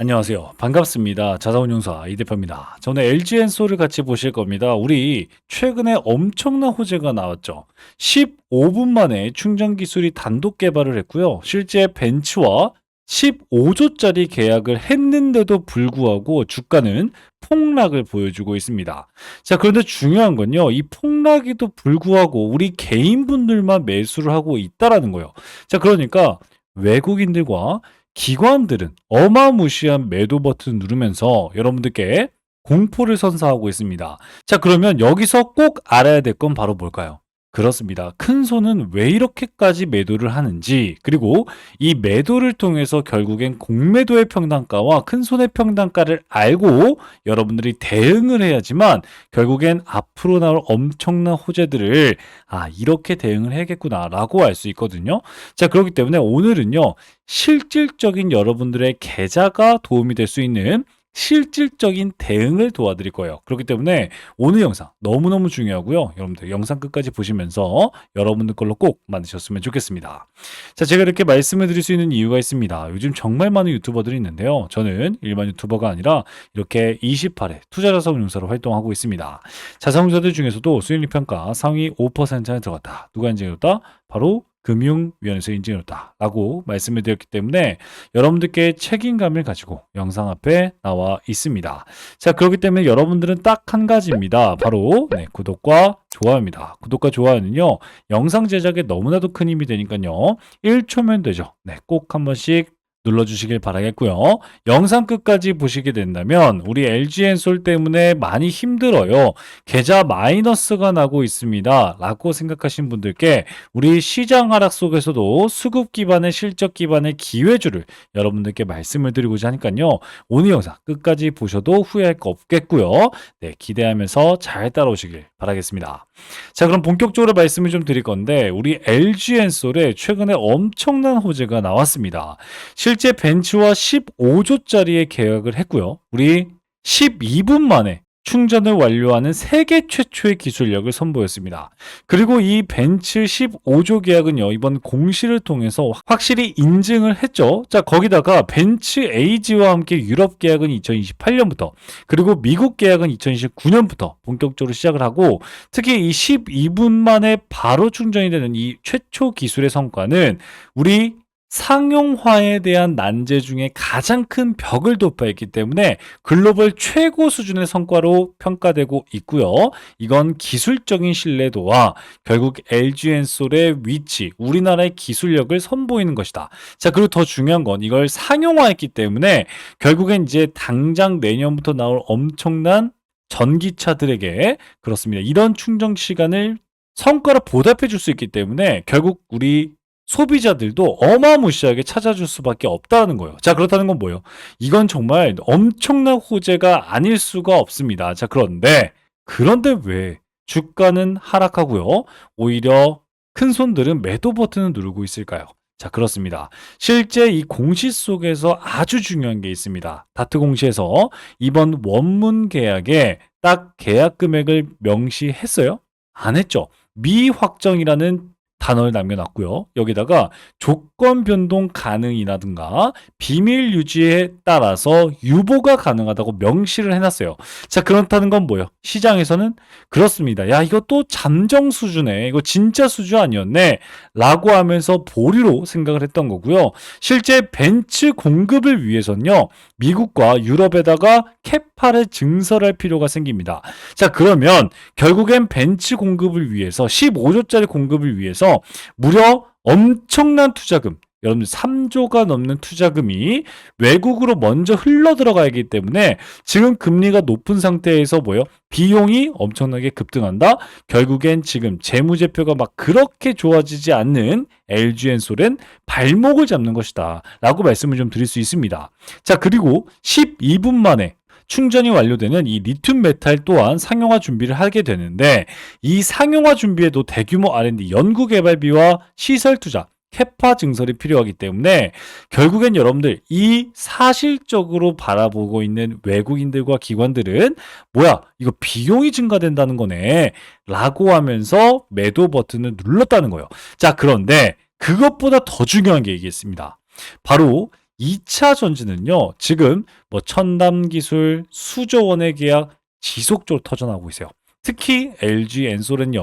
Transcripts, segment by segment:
안녕하세요. 반갑습니다. 자산운용사 이 대표입니다. 자, 오늘 LG엔솔을 같이 보실 겁니다. 우리 최근에 엄청난 호재가 나왔죠. 15분 만에 충전 기술이 단독 개발을 했고요. 실제 벤츠와 15조짜리 계약을 했는데도 불구하고 주가는 폭락을 보여주고 있습니다. 자, 그런데 중요한 건요. 이 폭락에도 불구하고 우리 개인분들만 매수를 하고 있다라는 거예요. 자, 그러니까 외국인들과 기관들은 어마무시한 매도 버튼 누르면서 여러분들께 공포를 선사하고 있습니다. 자, 그러면 여기서 꼭 알아야 될 건 바로 뭘까요? 그렇습니다. 큰 손은 왜 이렇게까지 매도를 하는지, 그리고 이 매도를 통해서 결국엔 공매도의 평단가와 큰 손의 평단가를 알고 여러분들이 대응을 해야지만 결국엔 앞으로 나올 엄청난 호재들을 아, 이렇게 대응을 해야겠구나라고 알 수 있거든요. 자, 그렇기 때문에 오늘은요, 실질적인 여러분들의 계좌가 도움이 될 수 있는 실질적인 대응을 도와드릴 거예요. 그렇기 때문에 오늘 영상 너무너무 중요하고요. 여러분들 영상 끝까지 보시면서 여러분들 걸로 꼭 만드셨으면 좋겠습니다. 자, 제가 이렇게 말씀을 드릴 수 있는 이유가 있습니다. 요즘 정말 많은 유튜버들이 있는데요. 저는 일반 유튜버가 아니라 이렇게 28회 투자자산운용사로 활동하고 있습니다. 자산운용사들 중에서도 수익률 평가 상위 5%에 들어갔다. 누가 인증해줬다? 바로 금융위원회에서 인증해줬다라고 말씀을 드렸기 때문에 여러분들께 책임감을 가지고 영상 앞에 나와 있습니다. 자 그렇기 때문에 여러분들은 딱 한 가지입니다. 바로 네, 구독과 좋아요입니다. 구독과 좋아요는요 영상 제작에 너무나도 큰 힘이 되니까요 1초면 되죠. 네, 꼭 한 번씩 눌러주시길 바라겠고요. 영상 끝까지 보시게 된다면 우리 LG엔솔 때문에 많이 힘들어요. 계좌 마이너스가 나고 있습니다. 라고 생각하신 분들께 우리 시장 하락 속에서도 수급 기반의 실적 기반의 기회주를 여러분들께 말씀을 드리고자 하니까요. 오늘 영상 끝까지 보셔도 후회할 거 없겠고요. 네, 기대하면서 잘 따라오시길 바라겠습니다. 자, 그럼 본격적으로 말씀을 좀 드릴 건데 우리 LG엔솔에 최근에 엄청난 호재가 나왔습니다. 실제 벤츠와 15조짜리의 계약을 했고요. 우리 12분 만에 충전을 완료하는 세계 최초의 기술력을 선보였습니다. 그리고 이 벤츠 15조 계약은요, 이번 공시를 통해서 확실히 인증을 했죠. 자, 거기다가 벤츠 에이지와 함께 유럽 계약은 2028년부터, 그리고 미국 계약은 2029년부터 본격적으로 시작을 하고, 특히 이 12분 만에 바로 충전이 되는 이 최초 기술의 성과는 우리 상용화에 대한 난제 중에 가장 큰 벽을 돌파했기 때문에 글로벌 최고 수준의 성과로 평가되고 있고요. 이건 기술적인 신뢰도와 결국 LG엔솔의 위치, 우리나라의 기술력을 선보이는 것이다. 자, 그리고 더 중요한 건 이걸 상용화했기 때문에 결국엔 이제 당장 내년부터 나올 엄청난 전기차들에게 그렇습니다. 이런 충전 시간을 성과로 보답해 줄 수 있기 때문에 결국 우리 소비자들도 어마무시하게 찾아줄 수밖에 없다는 거예요. 자, 그렇다는 건 뭐예요? 이건 정말 엄청난 호재가 아닐 수가 없습니다. 자, 그런데, 그런데 왜 주가는 하락하고요? 오히려 큰 손들은 매도 버튼을 누르고 있을까요? 자, 그렇습니다. 실제 이 공시 속에서 아주 중요한 게 있습니다. 다트 공시에서 이번 원문 계약에 딱 계약 금액을 명시했어요? 안 했죠. 미확정이라는 단어를 남겨놨고요. 여기다가 조건 변동 가능이라든가 비밀 유지에 따라서 유보가 가능하다고 명시를 해놨어요. 자 그렇다는 건 뭐예요? 시장에서는 그렇습니다. 야 이것도 잠정 수준에 이거 진짜 수준 아니었네 라고 하면서 보류로 생각을 했던 거고요. 실제 벤츠 공급을 위해서는요. 미국과 유럽에다가 캡 18에 증설할 필요가 생깁니다. 자, 그러면 결국엔 벤츠 공급을 위해서 15조짜리 공급을 위해서 무려 엄청난 투자금, 여러분 3조가 넘는 투자금이 외국으로 먼저 흘러 들어가기 때문에 지금 금리가 높은 상태에서 뭐요? 비용이 엄청나게 급등한다. 결국엔 지금 재무제표가 막 그렇게 좋아지지 않는 LG엔솔은 발목을 잡는 것이다. 라고 말씀을 좀 드릴 수 있습니다. 자, 그리고 12분 만에 충전이 완료되는 이 리튬 메탈 또한 상용화 준비를 하게 되는데 이 상용화 준비에도 대규모 R&D 연구 개발비와 시설 투자 캐파 증설이 필요하기 때문에 결국엔 여러분들 이 사실적으로 바라보고 있는 외국인들과 기관들은 뭐야 이거 비용이 증가된다는 거네 라고 하면서 매도 버튼을 눌렀다는 거예요. 자 그런데 그것보다 더 중요한 게 있겠습니다. 바로 2차 전지는요, 지금 뭐 첨단 기술, 수조 원의 계약 지속적으로 터져나오고 있어요. 특히 LG 엔솔은요,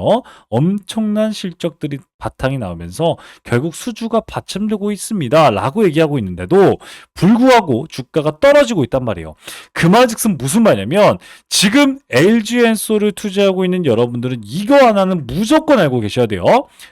엄청난 실적들이 바탕이 나오면서 결국 수주가 받침되고 있습니다. 라고 얘기하고 있는데도 불구하고 주가가 떨어지고 있단 말이에요. 그 말 즉슨 무슨 말이냐면 지금 LG 엔솔을 투자하고 있는 여러분들은 이거 하나는 무조건 알고 계셔야 돼요.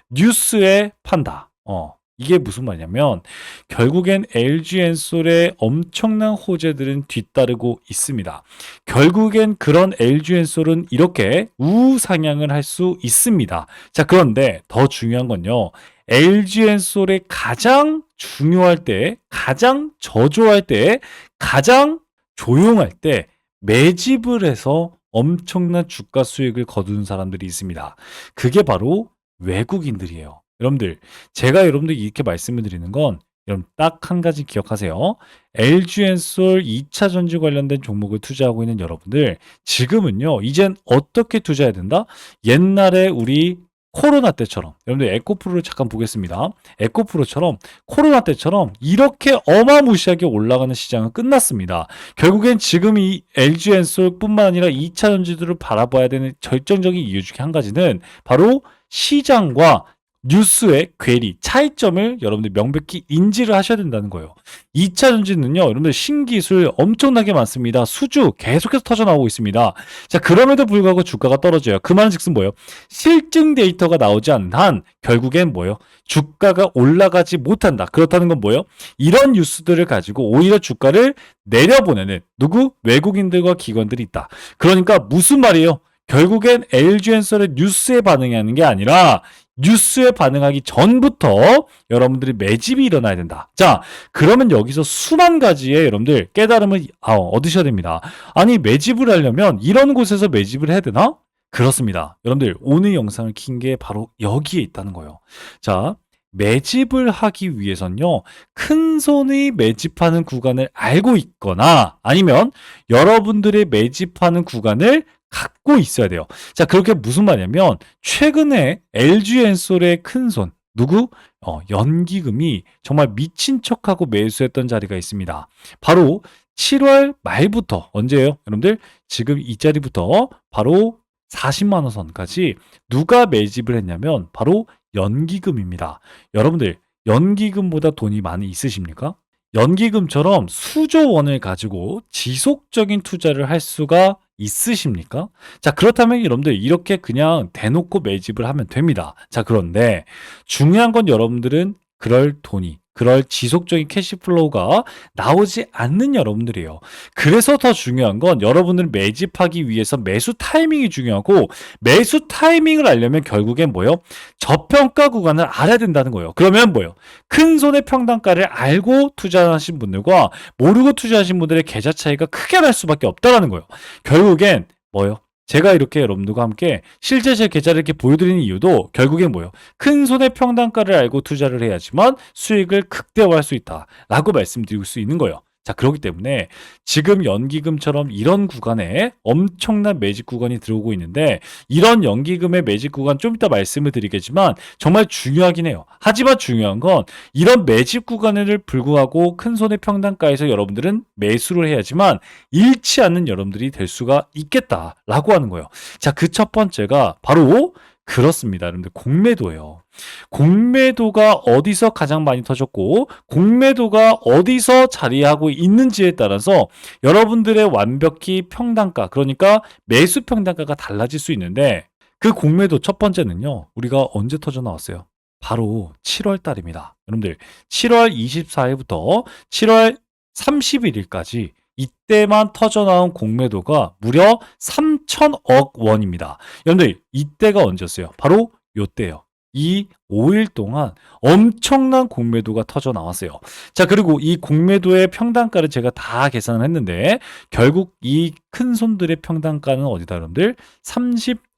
뉴스에 판다. 어. 이게 무슨 말이냐면 결국엔 LG 엔솔의 엄청난 호재들은 뒤따르고 있습니다. 결국엔 그런 LG 엔솔은 이렇게 우상향을 할 수 있습니다. 자, 그런데 더 중요한 건요. LG 엔솔의 가장 중요할 때, 가장 저조할 때, 가장 조용할 때 매집을 해서 엄청난 주가 수익을 거두는 사람들이 있습니다. 그게 바로 외국인들이에요. 여러분들, 제가 여러분들 이렇게 말씀을 드리는 건 여러분 딱 한 가지 기억하세요. LG엔솔 2차 전지 관련된 종목을 투자하고 있는 여러분들 지금은요. 이젠 어떻게 투자해야 된다? 옛날에 우리 코로나 때처럼 여러분들 에코프로를 잠깐 보겠습니다. 에코프로처럼 코로나 때처럼 이렇게 어마무시하게 올라가는 시장은 끝났습니다. 결국엔 지금 이 LG엔솔뿐만 아니라 2차 전지들을 바라봐야 되는 결정적인 이유 중에 한 가지는 바로 시장과 뉴스의 괴리, 차이점을 여러분들 명백히 인지를 하셔야 된다는 거예요. 2차 전지는요, 여러분들 신기술 엄청나게 많습니다. 수주 계속해서 터져나오고 있습니다. 자, 그럼에도 불구하고 주가가 떨어져요. 그 말은 즉슨 뭐예요? 실증 데이터가 나오지 않는 한 결국엔 뭐예요? 주가가 올라가지 못한다. 그렇다는 건 뭐예요? 이런 뉴스들을 가지고 오히려 주가를 내려보내는 누구? 외국인들과 기관들이 있다. 그러니까 무슨 말이에요? 결국엔 LG엔솔의 뉴스에 반응하는 게 아니라 뉴스에 반응하기 전부터 여러분들이 매집이 일어나야 된다. 자, 그러면 여기서 수만 가지의 여러분들 깨달음을 아, 얻으셔야 됩니다. 아니, 매집을 하려면 이런 곳에서 매집을 해야 되나? 그렇습니다. 여러분들, 오늘 영상을 킨 게 바로 여기에 있다는 거예요. 자, 매집을 하기 위해선요, 큰 손의 매집하는 구간을 알고 있거나 아니면 여러분들의 매집하는 구간을 갖고 있어야 돼요. 자, 그렇게 무슨 말이냐면 최근에 LG 엔솔의 큰 손, 누구? 어, 연기금이 정말 미친 척하고 매수했던 자리가 있습니다. 바로 7월 말부터 언제예요? 여러분들 지금 이 자리부터 바로 40만 원 선까지 누가 매집을 했냐면 바로 연기금입니다. 여러분들 연기금보다 돈이 많이 있으십니까? 연기금처럼 수조 원을 가지고 지속적인 투자를 할 수가 있으십니까? 자, 그렇다면 여러분들 이렇게 그냥 대놓고 매집을 하면 됩니다. 자, 그런데 중요한 건 여러분들은 그럴 돈이 그럴 지속적인 캐시플로우가 나오지 않는 여러분들이에요. 그래서 더 중요한 건 여러분을 매집하기 위해서 매수 타이밍이 중요하고 매수 타이밍을 알려면 결국엔 뭐예요? 저평가 구간을 알아야 된다는 거예요. 그러면 뭐예요? 큰 손의 평단가를 알고 투자하신 분들과 모르고 투자하신 분들의 계좌 차이가 크게 날 수밖에 없다라는 거예요. 결국엔 뭐예요? 제가 이렇게 여러분들과 함께 실제 제 계좌를 이렇게 보여드리는 이유도 결국엔 뭐예요? 큰 손의 평단가를 알고 투자를 해야지만 수익을 극대화할 수 있다라고 말씀드릴 수 있는 거예요. 자, 그렇기 때문에 지금 연기금처럼 이런 구간에 엄청난 매직 구간이 들어오고 있는데 이런 연기금의 매직 구간 좀 이따 말씀을 드리겠지만 정말 중요하긴 해요. 하지만 중요한 건 이런 매직 구간을 불구하고 큰 손의 평단가에서 여러분들은 매수를 해야지만 잃지 않는 여러분들이 될 수가 있겠다라고 하는 거예요. 자, 그 첫 번째가 바로 그렇습니다. 여러분들 공매도예요. 공매도가 어디서 가장 많이 터졌고 공매도가 어디서 자리하고 있는지에 따라서 여러분들의 완벽히 평단가 그러니까 매수 평단가가 달라질 수 있는데 그 공매도 첫 번째는요. 우리가 언제 터져 나왔어요? 바로 7월 달입니다. 여러분들 7월 24일부터 7월 31일까지 이때만 터져 나온 공매도가 무려 3천억 원입니다. 여러분들 이때가 언제였어요? 바로 요때요. 이 5일 동안 엄청난 공매도가 터져 나왔어요. 자, 그리고 이 공매도의 평단가를 제가 다 계산을 했는데 결국 이 큰 손들의 평단가는 어디다 여러분들?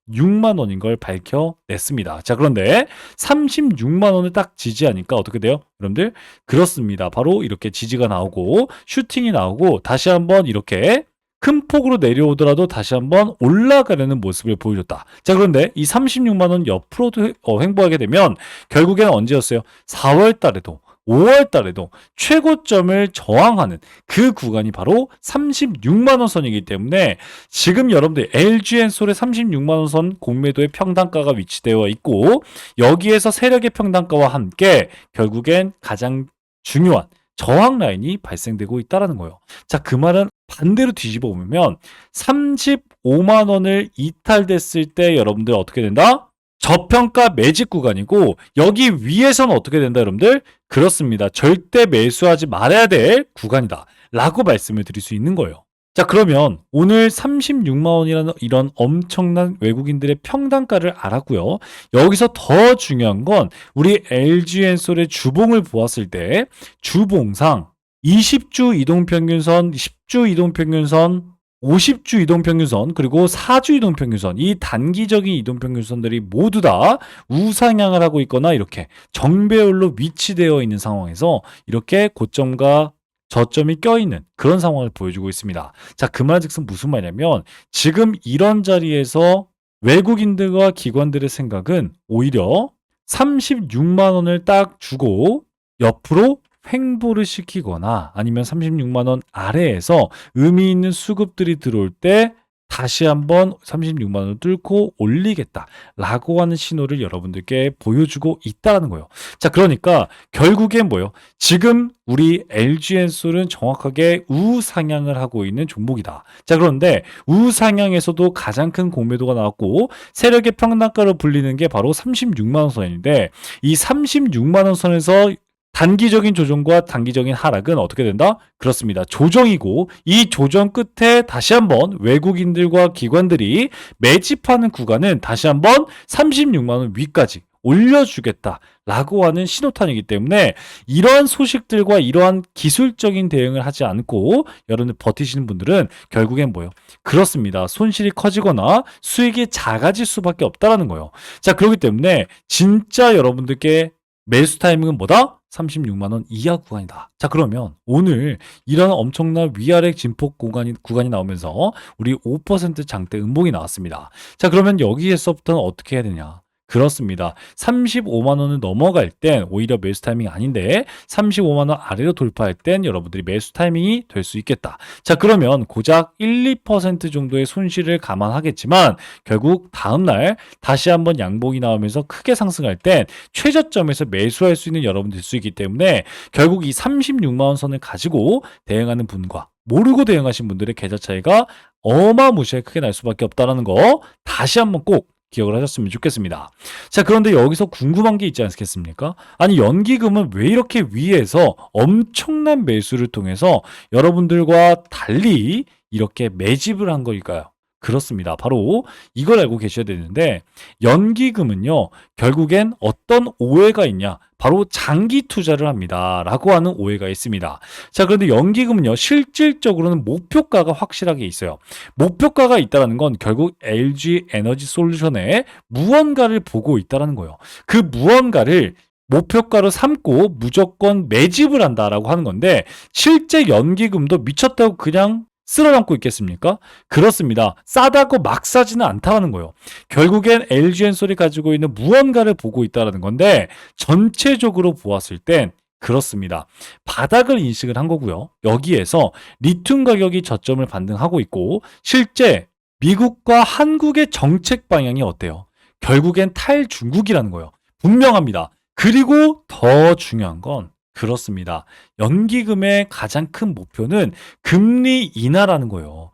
36만 원인 걸 밝혀냈습니다. 자, 그런데 36만 원을 딱 지지하니까 어떻게 돼요? 여러분들? 그렇습니다. 바로 이렇게 지지가 나오고 슈팅이 나오고 다시 한번 이렇게 큰 폭으로 내려오더라도 다시 한번 올라가려는 모습을 보여줬다. 자, 그런데 이 36만 원 옆으로도 어, 횡보하게 되면 결국에는 언제였어요? 4월 달에도 5월 달에도 최고점을 저항하는 그 구간이 바로 36만 원 선이기 때문에 지금 여러분들 LG엔솔의 36만 원 선 공매도의 평단가가 위치되어 있고 여기에서 세력의 평단가와 함께 결국엔 가장 중요한 저항 라인이 발생되고 있다라는 거예요. 자, 그 말은 반대로 뒤집어 보면 35만 원을 이탈됐을 때 여러분들 어떻게 된다? 저평가 매집 구간이고 여기 위에서는 어떻게 된다 여러분들? 그렇습니다. 절대 매수하지 말아야 될 구간이다. 라고 말씀을 드릴 수 있는 거예요. 자, 그러면 오늘 36만 원이라는 이런 엄청난 외국인들의 평단가를 알았고요. 여기서 더 중요한 건 우리 LG엔솔의 주봉을 보았을 때 주봉상 20주 이동평균선, 10주 이동평균선, 50주 이동평균선 그리고 4주 이동평균선 이 단기적인 이동평균선들이 모두 다 우상향을 하고 있거나 이렇게 정배열로 위치되어 있는 상황에서 이렇게 고점과 저점이 껴있는 그런 상황을 보여주고 있습니다. 자, 그 말즉슨 무슨 말이냐면 지금 이런 자리에서 외국인들과 기관들의 생각은 오히려 36만 원을 딱 주고 옆으로 횡보를 시키거나 아니면 36만 원 아래에서 의미 있는 수급들이 들어올 때 다시 한번 36만 원을 뚫고 올리겠다라고 하는 신호를 여러분들께 보여주고 있다는 거예요. 자, 그러니까 결국엔 뭐예요? 지금 우리 LG엔솔은 정확하게 우상향을 하고 있는 종목이다. 자, 그런데 우상향에서도 가장 큰 공매도가 나왔고 세력의 평단가로 불리는 게 바로 36만 원 선인데 이 36만 원 선에서 단기적인 조정과 단기적인 하락은 어떻게 된다? 그렇습니다. 조정이고 이 조정 끝에 다시 한번 외국인들과 기관들이 매집하는 구간은 다시 한번 36만 원 위까지 올려주겠다라고 하는 신호탄이기 때문에 이러한 소식들과 이러한 기술적인 대응을 하지 않고 여러분들 버티시는 분들은 결국엔 뭐예요? 그렇습니다. 손실이 커지거나 수익이 작아질 수밖에 없다라는 거예요. 자, 그렇기 때문에 진짜 여러분들께 매수 타이밍은 뭐다? 36만 원 이하 구간이다. 자, 그러면 오늘 이런 엄청난 위아래 진폭 구간이 구간이 나오면서 우리 5% 장대 음봉이 나왔습니다. 자, 그러면 여기에서부터는 어떻게 해야 되냐? 그렇습니다. 35만 원을 넘어갈 땐 오히려 매수 타이밍이 아닌데 35만 원 아래로 돌파할 땐 여러분들이 매수 타이밍이 될 수 있겠다. 자, 그러면 고작 1, 2% 정도의 손실을 감안하겠지만 결국 다음 날 다시 한번 양봉이 나오면서 크게 상승할 땐 최저점에서 매수할 수 있는 여러분들 수 있기 때문에 결국 이 36만 원 선을 가지고 대응하는 분과 모르고 대응하신 분들의 계좌 차이가 어마무시하게 크게 날 수밖에 없다는 거 다시 한번 꼭 기억을 하셨으면 좋겠습니다. 자, 그런데 여기서 궁금한 게 있지 않겠습니까? 아니, 연기금은 왜 이렇게 위에서 엄청난 매수를 통해서 여러분들과 달리 이렇게 매집을 한 걸까요? 그렇습니다. 바로 이걸 알고 계셔야 되는데 연기금은요 결국엔 어떤 오해가 있냐? 바로 장기 투자를 합니다. 라고 하는 오해가 있습니다. 자 그런데 연기금은요 실질적으로는 목표가가 확실하게 있어요. 목표가가 있다는 건 결국 LG 에너지 솔루션의 무언가를 보고 있다는 거예요. 그 무언가를 목표가로 삼고 무조건 매집을 한다라고 하는 건데 실제 연기금도 미쳤다고 그냥 쓸어담고 있겠습니까? 그렇습니다. 싸다고 막 사지는 않다는 거예요. 결국엔 LG엔솔이 가지고 있는 무언가를 보고 있다는 건데 전체적으로 보았을 땐 그렇습니다. 바닥을 인식을 한 거고요. 여기에서 리튬 가격이 저점을 반등하고 있고 실제 미국과 한국의 정책 방향이 어때요? 결국엔 탈중국이라는 거예요. 분명합니다. 그리고 더 중요한 건 그렇습니다. 연기금의 가장 큰 목표는 금리 인하라는 거예요.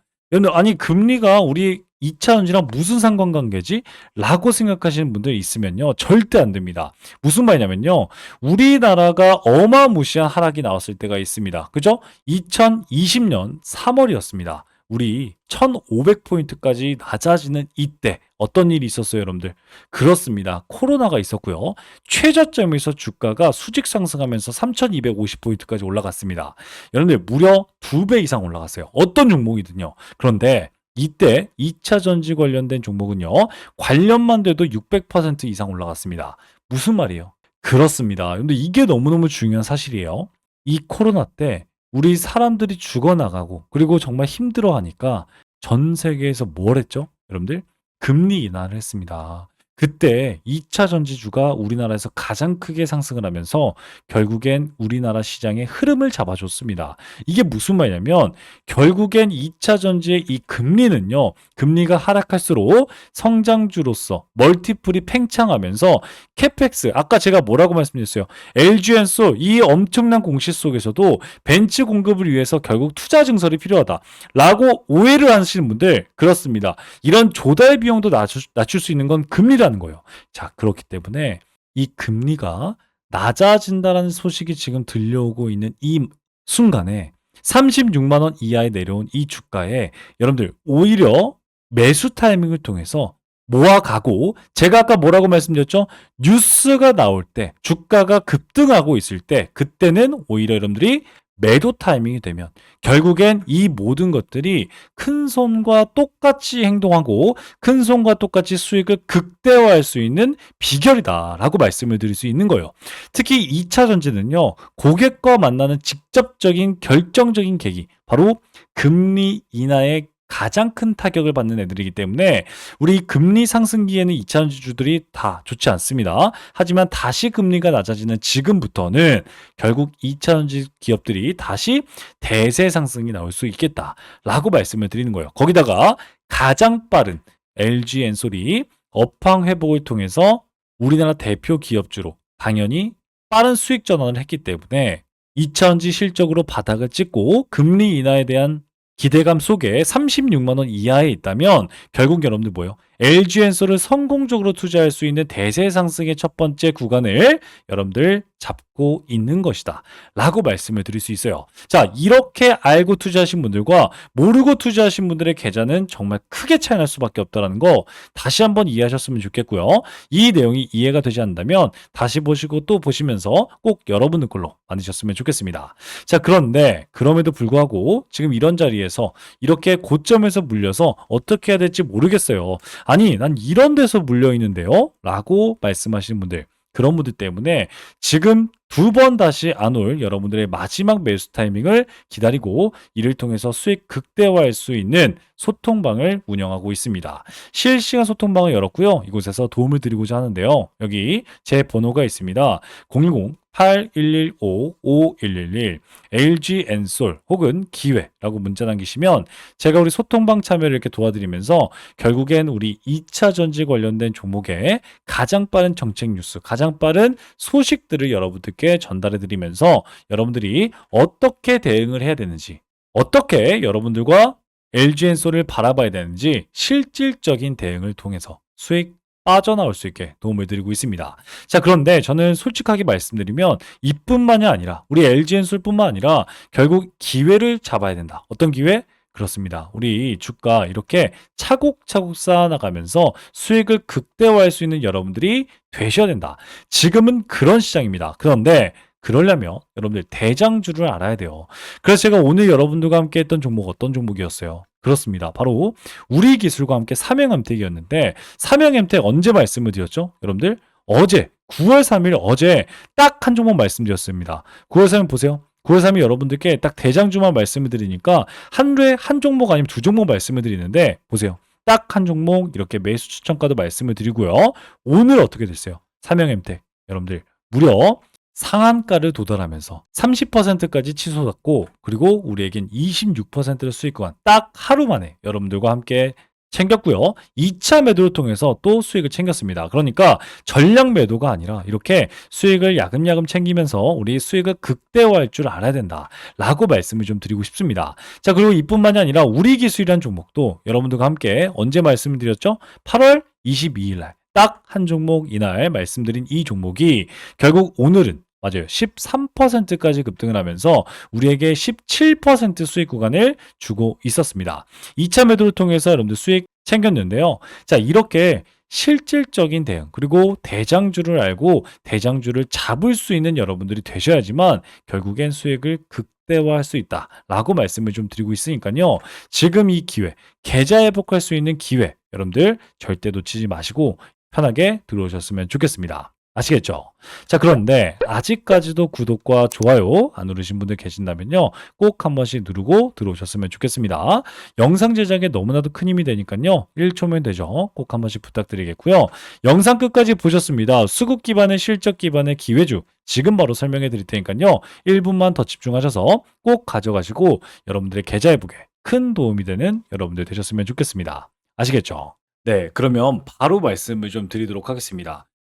아니, 금리가 우리 2차 전지랑 무슨 상관관계지? 라고 생각하시는 분들 있으면요. 절대 안 됩니다. 무슨 말이냐면요. 우리나라가 어마무시한 하락이 나왔을 때가 있습니다. 그죠? 2020년 3월이었습니다. 우리 1500포인트까지 낮아지는 이때 어떤 일이 있었어요, 여러분들? 그렇습니다. 코로나가 있었고요. 최저점에서 주가가 수직 상승하면서 3250포인트까지 올라갔습니다. 여러분들 무려 2배 이상 올라갔어요. 어떤 종목이든요. 그런데 이때 2차 전지 관련된 종목은요. 관련만 돼도 600% 이상 올라갔습니다. 무슨 말이에요? 그렇습니다. 근데 이게 너무너무 중요한 사실이에요. 이 코로나 때 우리 사람들이 죽어나가고 그리고 정말 힘들어하니까 전 세계에서 뭘 했죠? 여러분들 금리 인하를 했습니다. 그때 2차 전지주가 우리나라에서 가장 크게 상승을 하면서 결국엔 우리나라 시장의 흐름을 잡아줬습니다. 이게 무슨 말이냐면 결국엔 2차 전지의 이 금리는요. 금리가 하락할수록 성장주로서 멀티플이 팽창하면서 캐펙스 아까 제가 뭐라고 말씀드렸어요. LG엔솔 이 엄청난 공시 속에서도 벤츠 공급을 위해서 결국 투자 증설이 필요하다라고 오해를 하시는 분들 그렇습니다. 이런 조달 비용도 낮출, 낮출 수 있는 건 금리라는 거예요. 자, 그렇기 때문에 이 금리가 낮아진다라는 소식이 지금 들려오고 있는 이 순간에 36만 원 이하에 내려온 이 주가에 여러분들 오히려 매수 타이밍을 통해서 모아가고 제가 아까 뭐라고 말씀드렸죠? 뉴스가 나올 때 주가가 급등하고 있을 때 그때는 오히려 여러분들이 매도 타이밍이 되면 결국엔 이 모든 것들이 큰 손과 똑같이 행동하고 큰 손과 똑같이 수익을 극대화할 수 있는 비결이다라고 말씀을 드릴 수 있는 거예요. 특히 2차 전지는요. 고객과 만나는 직접적인 결정적인 계기 바로 금리 인하의 가장 큰 타격을 받는 애들이기 때문에 우리 금리 상승기에는 2차 전지주들이 다 좋지 않습니다. 하지만 다시 금리가 낮아지는 지금부터는 결국 2차 전지 기업들이 다시 대세 상승이 나올 수 있겠다라고 말씀을 드리는 거예요. 거기다가 가장 빠른 LG 엔솔이 업황 회복을 통해서 우리나라 대표 기업주로 당연히 빠른 수익 전환을 했기 때문에 2차 전지 실적으로 바닥을 찍고 금리 인하에 대한 기대감 속에 36만 원 이하에 있다면 결국 여러분들 뭐예요? LG엔솔을 성공적으로 투자할 수 있는 대세 상승의 첫 번째 구간을 여러분들 잡고 있는 것이다. 라고 말씀을 드릴 수 있어요. 자, 이렇게 알고 투자하신 분들과 모르고 투자하신 분들의 계좌는 정말 크게 차이 날 수밖에 없다는 거 다시 한번 이해하셨으면 좋겠고요. 이 내용이 이해가 되지 않는다면 다시 보시고 또 보시면서 꼭 여러분들 걸로 만드셨으면 좋겠습니다. 자, 그런데 그럼에도 불구하고 지금 이런 자리에서 이렇게 고점에서 물려서 어떻게 해야 될지 모르겠어요. 아니, 난 이런 데서 물려 있는데요? 라고 말씀하시는 분들. 그런 분들 때문에 지금 두 번 다시 안 올 여러분들의 마지막 매수 타이밍을 기다리고 이를 통해서 수익 극대화할 수 있는 소통방을 운영하고 있습니다. 실시간 소통방을 열었고요. 이곳에서 도움을 드리고자 하는데요. 여기 제 번호가 있습니다. 010 8115-5111 LG 엔솔 혹은 기회라고 문자 남기시면 제가 우리 소통방 참여를 이렇게 도와드리면서 결국엔 우리 2차 전지 관련된 종목의 가장 빠른 정책 뉴스, 가장 빠른 소식들을 여러분들께 전달해 드리면서 여러분들이 어떻게 대응을 해야 되는지 어떻게 여러분들과 LG 엔솔을 바라봐야 되는지 실질적인 대응을 통해서 수익 빠져나올 수 있게 도움을 드리고 있습니다. 자, 그런데 저는 솔직하게 말씀드리면 이뿐만이 아니라 우리 LG엔솔뿐만 아니라 결국 기회를 잡아야 된다. 어떤 기회? 그렇습니다. 우리 주가 이렇게 차곡차곡 쌓아나가면서 수익을 극대화할 수 있는 여러분들이 되셔야 된다. 지금은 그런 시장입니다. 그런데 그러려면 여러분들 대장주를 알아야 돼요. 그래서 제가 오늘 여러분들과 함께 했던 종목 어떤 종목이었어요? 그렇습니다. 바로 우리 기술과 함께 삼형엠택이었는데 삼형엠택 언제 말씀을 드렸죠? 여러분들 어제 9월 3일 어제 딱 한 종목 말씀드렸습니다. 9월 3일 보세요. 9월 3일 여러분들께 딱 대장주만 말씀을 드리니까 하루에 한 종목 아니면 두 종목 말씀을 드리는데 보세요. 딱 한 종목 이렇게 매수 추천가도 말씀을 드리고요. 오늘 어떻게 됐어요? 삼형엠택 여러분들 무려 상한가를 도달하면서 30%까지 치솟았고 그리고 우리에겐 26%를 수익한 딱 하루 만에 여러분들과 함께 챙겼고요. 2차 매도를 통해서 또 수익을 챙겼습니다. 그러니까 전량 매도가 아니라 이렇게 수익을 야금야금 챙기면서 우리 수익을 극대화할 줄 알아야 된다. 라고 말씀을 좀 드리고 싶습니다. 자, 그리고 이뿐만이 아니라 우리 기술이란 종목도 여러분들과 함께 언제 말씀을 드렸죠? 8월 22일 날. 딱 한 종목 이날 말씀드린 이 종목이 결국 오늘은 맞아요. 13%까지 급등을 하면서 우리에게 17% 수익 구간을 주고 있었습니다. 2차 매도를 통해서 여러분들 수익 챙겼는데요. 자, 이렇게 실질적인 대응, 그리고 대장주를 알고 대장주를 잡을 수 있는 여러분들이 되셔야지만 결국엔 수익을 극대화할 수 있다. 라고 말씀을 좀 드리고 있으니까요. 지금 이 기회, 계좌 회복할 수 있는 기회, 여러분들 절대 놓치지 마시고 편하게 들어오셨으면 좋겠습니다. 아시겠죠? 자, 그런데 아직까지도 구독과 좋아요 안 누르신 분들 계신다면요. 꼭 한 번씩 누르고 들어오셨으면 좋겠습니다. 영상 제작에 너무나도 큰 힘이 되니까요. 1초면 되죠. 꼭 한 번씩 부탁드리겠고요. 영상 끝까지 보셨습니다. 수급 기반의 실적 기반의 기회주 지금 바로 설명해 드릴 테니까요. 1분만 더 집중하셔서 꼭 가져가시고 여러분들의 계좌 회복에 큰 도움이 되는 여러분들 되셨으면 좋겠습니다. 아시겠죠? 네, 그러면 바로 말씀을 좀 드리도록 하겠습니다.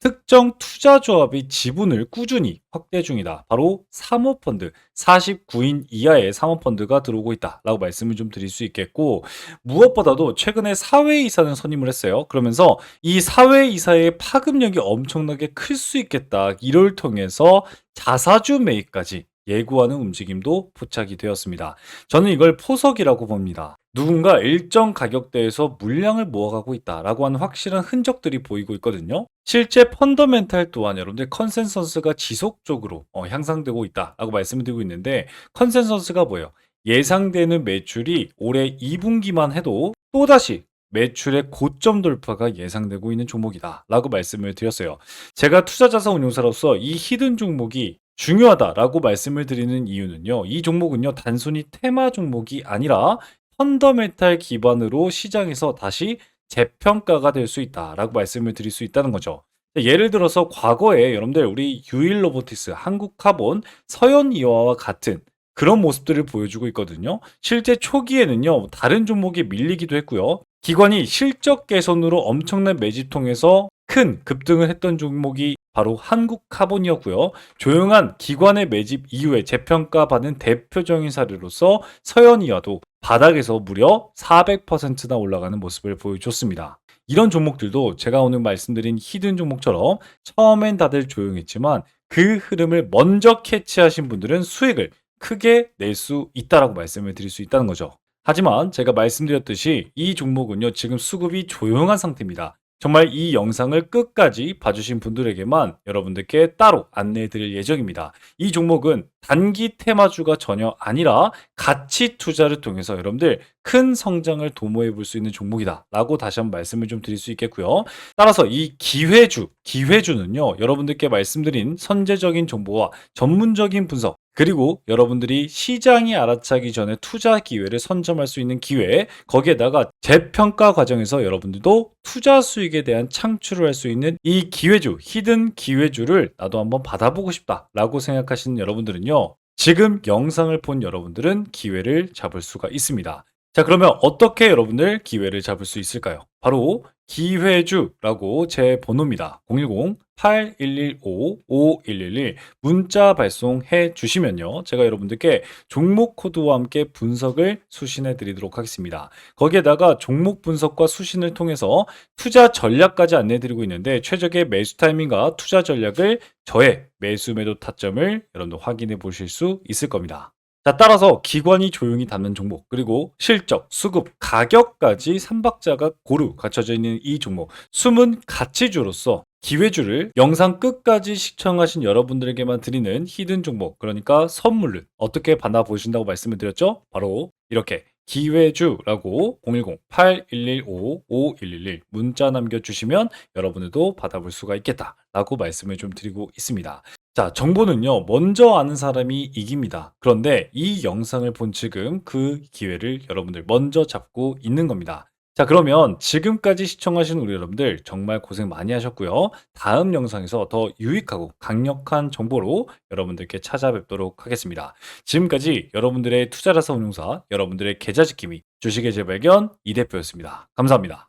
특정 투자 조합이 지분을 꾸준히 확대 중이다. 바로 사모펀드, 49인 이하의 사모펀드가 들어오고 있다라고 말씀을 좀 드릴 수 있겠고, 무엇보다도 최근에 사회이사는 선임을 했어요. 그러면서 이 사회이사의 파급력이 엄청나게 클 수 있겠다. 이를 통해서 자사주 매입까지 예고하는 움직임도 포착이 되었습니다. 저는 이걸 포석이라고 봅니다. 누군가 일정 가격대에서 물량을 모아가고 있다라고 하는 확실한 흔적들이 보이고 있거든요. 실제 펀더멘탈 또한 여러분들 컨센서스가 지속적으로 어, 향상되고 있다라고 말씀을 드리고 있는데 컨센서스가 뭐예요? 예상되는 매출이 올해 2분기만 해도 또다시 매출의 고점 돌파가 예상되고 있는 종목이다라고 말씀을 드렸어요. 제가 투자자산 운용사로서 이 히든 종목이 중요하다라고 말씀을 드리는 이유는요. 이 종목은요. 단순히 테마 종목이 아니라 펀더멘탈 기반으로 시장에서 다시 재평가가 될 수 있다라고 말씀을 드릴 수 있다는 거죠. 예를 들어서 과거에 여러분들 우리 유일 로보티스, 한국 카본, 서현이와와 같은 그런 모습들을 보여주고 있거든요. 실제 초기에는요, 다른 종목이 밀리기도 했고요. 기관이 실적 개선으로 엄청난 매집 통해서 큰 급등을 했던 종목이 바로 한국 카본이었고요. 조용한 기관의 매집 이후에 재평가받은 대표적인 사례로서 서현이와도 바닥에서 무려 400%나 올라가는 모습을 보여줬습니다. 이런 종목들도 제가 오늘 말씀드린 히든 종목처럼 처음엔 다들 조용했지만 그 흐름을 먼저 캐치하신 분들은 수익을 크게 낼 수 있다라고 말씀을 드릴 수 있다는 거죠. 하지만 제가 말씀드렸듯이 이 종목은요, 지금 수급이 조용한 상태입니다. 정말 이 영상을 끝까지 봐주신 분들에게만 여러분들께 따로 안내해 드릴 예정입니다. 이 종목은 단기 테마주가 전혀 아니라 가치 투자를 통해서 여러분들 큰 성장을 도모해 볼 수 있는 종목이다 라고 다시 한번 말씀을 좀 드릴 수 있겠고요. 따라서 이 기회주, 기회주는요, 여러분들께 말씀드린 선제적인 정보와 전문적인 분석, 그리고 여러분들이 시장이 알아차기 전에 투자 기회를 선점할 수 있는 기회, 거기에다가 재평가 과정에서 여러분들도 투자 수익에 대한 창출을 할 수 있는 이 기회주, 히든 기회주를 나도 한번 받아보고 싶다라고 생각하시는 여러분들은요. 지금 영상을 본 여러분들은 기회를 잡을 수가 있습니다. 자, 그러면 어떻게 여러분들 기회를 잡을 수 있을까요? 바로 기회주라고 제 번호입니다. 010-8115-5111 문자 발송해 주시면요. 제가 여러분들께 종목 코드와 함께 분석을 수신해 드리도록 하겠습니다. 거기에다가 종목 분석과 수신을 통해서 투자 전략까지 안내 드리고 있는데 최적의 매수 타이밍과 투자 전략을 저의 매수 매도 타점을 여러분들 확인해 보실 수 있을 겁니다. 자, 따라서 기관이 조용히 담는 종목, 그리고 실적, 수급, 가격까지 삼박자가 고루 갖춰져 있는 이 종목, 숨은 가치주로서 기회주를 영상 끝까지 시청하신 여러분들에게만 드리는 히든 종목, 그러니까 선물을 어떻게 받아보신다고 말씀을 드렸죠? 바로 이렇게 기회주라고 010-8115-5111 문자 남겨주시면 여러분들도 받아볼 수가 있겠다라고 말씀을 좀 드리고 있습니다. 자, 정보는요, 먼저 아는 사람이 이깁니다. 그런데 이 영상을 본 지금 그 기회를 여러분들 먼저 잡고 있는 겁니다. 자, 그러면 지금까지 시청하신 우리 여러분들 정말 고생 많이 하셨고요. 다음 영상에서 더 유익하고 강력한 정보로 여러분들께 찾아뵙도록 하겠습니다. 지금까지 여러분들의 투자라서 운용사, 여러분들의 계좌 지킴이, 주식의 재발견 이 대표였습니다. 감사합니다.